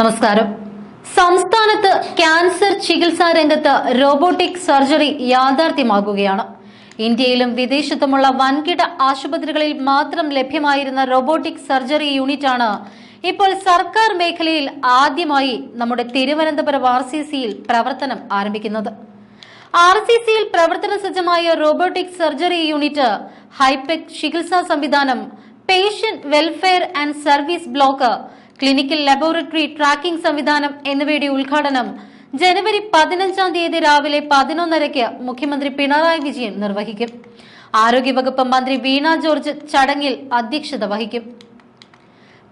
നമസ്കാരം. സംസ്ഥാനത്ത് ക്യാൻസർ ചികിത്സാ രംഗത്ത് റോബോട്ടിക് സർജറി യാഥാർത്ഥ്യമാകുകയാണ്. ഇന്ത്യയിലും വിദേശത്തുമുള്ള വൻകിട ആശുപത്രികളിൽ മാത്രം ലഭ്യമായിരുന്ന റോബോട്ടിക് സർജറി യൂണിറ്റാണ് ഇപ്പോൾ സർക്കാർ മേഖലയിൽ ആദ്യമായി നമ്മുടെ തിരുവനന്തപുരം ആർ സി സിയിൽ പ്രവർത്തനം ആരംഭിക്കുന്നത്. ആർ സി സിയിൽ പ്രവർത്തന സജ്ജമായ റോബോട്ടിക് സർജറി യൂണിറ്റ് ഹൈടെക് ചികിത്സാ സംവിധാനം patient welfare and service block clinical laboratory tracking സംവിധാനം എന്നിവയുടെ ഉദ്ഘാടനം ജനുവരി പതിനഞ്ചാം തീയതി രാവിലെ പതിനൊന്നരയ്ക്ക് മുഖ്യമന്ത്രി പിണറായി വിജയൻ നിർവഹിക്കും. ആരോഗ്യവകുപ്പ് മന്ത്രി വീണ ജോർജ് ചടങ്ങിൽ അധ്യക്ഷത വഹിക്കും.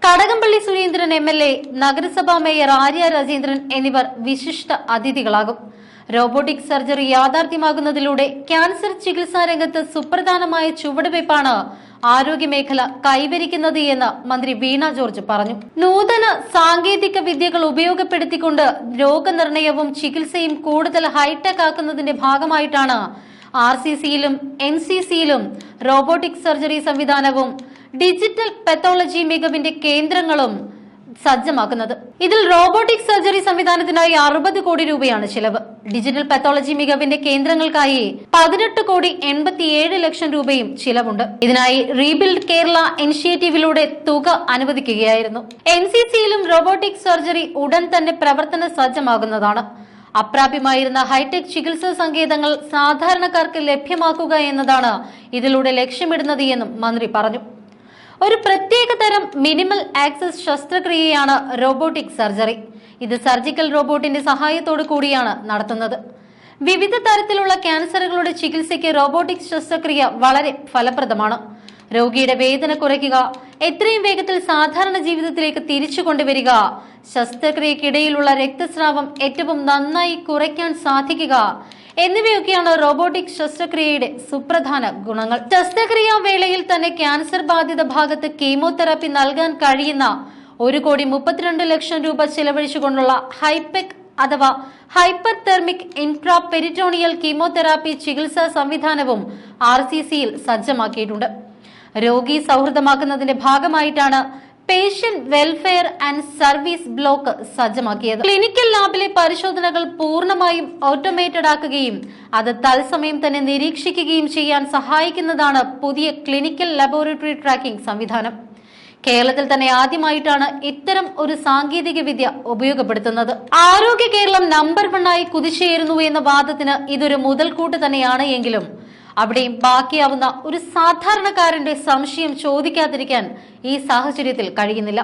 Kadakampally Surendran M L A നഗരസഭാ മേയർ ആര്യ രാജേന്ദ്രൻ എന്നിവർ വിശിഷ്ട അതിഥികളാകും. റോബോട്ടിക് സർജറി യാഥാർത്ഥ്യമാകുന്നതിലൂടെ ക്യാൻസർ ചികിത്സാ രംഗത്ത് സുപ്രധാനമായ ചുവടുവയ്പ്പാണ് ആരോഗ്യമേഖല കൈവരിക്കുന്നത് എന്ന് മന്ത്രി വീണ ജോർജ് പറഞ്ഞു. നൂതന സാങ്കേതിക വിദ്യകൾ ഉപയോഗപ്പെടുത്തിക്കൊണ്ട് രോഗനിർണയവും ചികിത്സയും കൂടുതൽ ഹൈടെക് ആക്കുന്നതിന്റെ ഭാഗമായിട്ടാണ് ആർ സി സിയിലും എൻ സി സിയിലും റോബോട്ടിക് സർജറി സംവിധാനവും ഡിജിറ്റൽ പെത്തോളജി മികവിന്റെ കേന്ദ്രങ്ങളും സജ്ജമാക്കുന്നത്. ഇതിൽ റോബോട്ടിക് സർജറി സംവിധാനത്തിനായി അറുപത് കോടി രൂപയാണ് ചിലവ്. ഡിജിറ്റൽ പത്തോളജി മികവിന്റെ കേന്ദ്രങ്ങൾക്കായി പതിനെട്ട് കോടി എൺപത്തിയേഴ് ലക്ഷം രൂപയും ചിലവുണ്ട്. ഇതിനായി റീബിൽഡ് കേരള ഇനിഷ്യേറ്റീവിലൂടെ തുക അനുവദിക്കുകയായിരുന്നു. എൻ സി സിയിലും റോബോട്ടിക് സർജറി ഉടൻ തന്നെ പ്രവർത്തന സജ്ജമാകുന്നതാണ്. അപ്രാപ്യമായിരുന്ന ഹൈടെക് ചികിത്സാ സങ്കേതങ്ങൾ സാധാരണക്കാർക്ക് ലഭ്യമാക്കുക എന്നതാണ് ഇതിലൂടെ ലക്ഷ്യമിടുന്നത് എന്നും മന്ത്രി പറഞ്ഞു. ഒരു പ്രത്യേക തരം മിനിമൽ ആക്സസ് ശസ്ത്രക്രിയയാണ് റോബോട്ടിക് സർജറി ഇത് സർജിക്കൽ റോബോട്ടിന്റെ സഹായത്തോടു കൂടിയാണ് നടത്തുന്നത്. വിവിധ തരത്തിലുള്ള ക്യാൻസറുകളുടെ ചികിത്സയ്ക്ക് റോബോട്ടിക് ശസ്ത്രക്രിയ വളരെ ഫലപ്രദമാണ്. രോഗിയുടെ വേദന കുറയ്ക്കുക എത്രയും വേഗത്തിൽ സാധാരണ ജീവിതത്തിലേക്ക് തിരിച്ചു കൊണ്ടുവരിക ശസ്ത്രക്രിയക്കിടയിലുള്ള രക്തസ്രാവം ഏറ്റവും നന്നായി കുറയ്ക്കാൻ സാധിക്കുക എന്നിവയൊക്കെയാണ് റോബോട്ടിക് ശസ്ത്രക്രിയയുടെ സുപ്രധാന ഗുണങ്ങൾ. ശസ്ത്രക്രിയാ വേളയിൽ തന്നെ ക്യാൻസർ ബാധിത ഭാഗത്ത് കീമോതെറാപ്പി നൽകാൻ കഴിയുന്ന ഒരു കോടി മുപ്പത്തിരണ്ട് ലക്ഷം രൂപ ചെലവഴിച്ചുകൊണ്ടുള്ള ഹൈപെക് അഥവാ hyper thermic intra peritoneal chemotherapy ചികിത്സാ സംവിധാനവും ആർ സി സിയിൽ സജ്ജമാക്കിയിട്ടുണ്ട്. രോഗി സൗഹൃദമാക്കുന്നതിന്റെ ഭാഗമായിട്ടാണ് patient welfare and service block സജ്ജമാക്കിയത്. Clinical ലാബിലെ പരിശോധനകൾ പൂർണമായും ഓട്ടോമേറ്റഡ് ആക്കുകയും അത് തത്സമയം തന്നെ നിരീക്ഷിക്കുകയും ചെയ്യാൻ സഹായിക്കുന്നതാണ് പുതിയ ക്ലിനിക്കൽ ലബോറട്ടറി ട്രാക്കിംഗ് സംവിധാനം. കേരളത്തിൽ തന്നെ ആദ്യമായിട്ടാണ് ഇത്തരം ഒരു സാങ്കേതിക വിദ്യ ഉപയോഗപ്പെടുത്തുന്നത്. ആരോഗ്യ കേരളം നമ്പർ വണ്ണായി കുതിച്ചേരുന്നു എന്ന വാദത്തിന് ഇതൊരു മുതൽക്കൂട്ട് തന്നെയാണ് എങ്കിലും അവിടെയും ബാക്കിയാവുന്ന ഒരു സാധാരണക്കാരന്റെ സംശയം ചോദിക്കാതിരിക്കാൻ ഈ സാഹചര്യത്തിൽ കഴിയുന്നില്ല.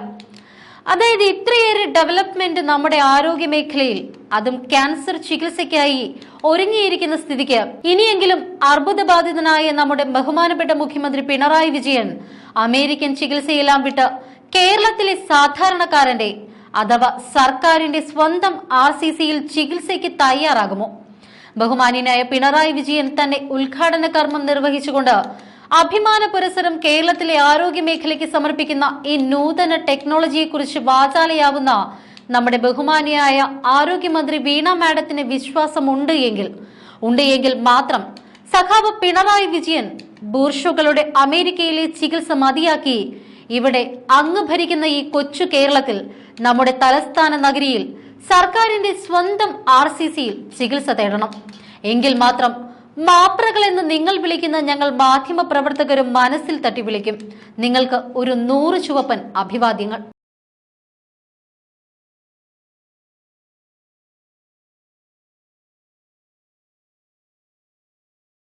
അതായത് ഇത്രയേറെ ഡെവലപ്മെന്റ് നമ്മുടെ ആരോഗ്യ മേഖലയിൽ അതും ക്യാൻസർ ചികിത്സയ്ക്കായി ഒരുങ്ങിയിരിക്കുന്ന സ്ഥിതിക്ക് ഇനിയെങ്കിലും അർബുദബാധിതനായ നമ്മുടെ ബഹുമാനപ്പെട്ട മുഖ്യമന്ത്രി പിണറായി വിജയൻ അമേരിക്കൻ ചികിത്സയെല്ലാം വിട്ട് കേരളത്തിലെ സാധാരണക്കാരന്റെ അഥവാ സർക്കാരിന്റെ സ്വന്തം ആർ ചികിത്സയ്ക്ക് തയ്യാറാകുമോ? ബഹുമാന്യനായ പിണറായി വിജയൻ തന്നെ ഉദ്ഘാടന കർമ്മം നിർവഹിച്ചുകൊണ്ട് അഭിമാന പുരസരം കേരളത്തിലെ ആരോഗ്യ മേഖലയ്ക്ക് സമർപ്പിക്കുന്ന ഈ നൂതന ടെക്നോളജിയെക്കുറിച്ച് വാചാലയാവുന്ന നമ്മുടെ ബഹുമാനിയായ ആരോഗ്യമന്ത്രി വീണ മാഡത്തിന് വിശ്വാസമുണ്ട് എങ്കിൽ ഉണ്ട് എങ്കിൽ മാത്രം സഖാവ് പിണറായി വിജയൻ ബൂർഷുകളുടെ അമേരിക്കയിലെ ചികിത്സ മതിയാക്കി ഇവിടെ അങ്ങ് ഭരിക്കുന്ന ഈ കൊച്ചു കേരളത്തിൽ നമ്മുടെ തലസ്ഥാന നഗരിയിൽ സർക്കാരിന്റെ സ്വന്തം ആർ സി സിയിൽ ചികിത്സ തേടണം. എങ്കിൽ മാത്രം മാപ്രകൾ എന്ന് നിങ്ങൾ വിളിക്കുന്ന ഞങ്ങൾ മാധ്യമ പ്രവർത്തകരും മനസ്സിൽ തട്ടി വിളിക്കും നിങ്ങൾക്ക് ഒരു നൂറ് ചുവപ്പൻ അഭിവാദ്യങ്ങൾ.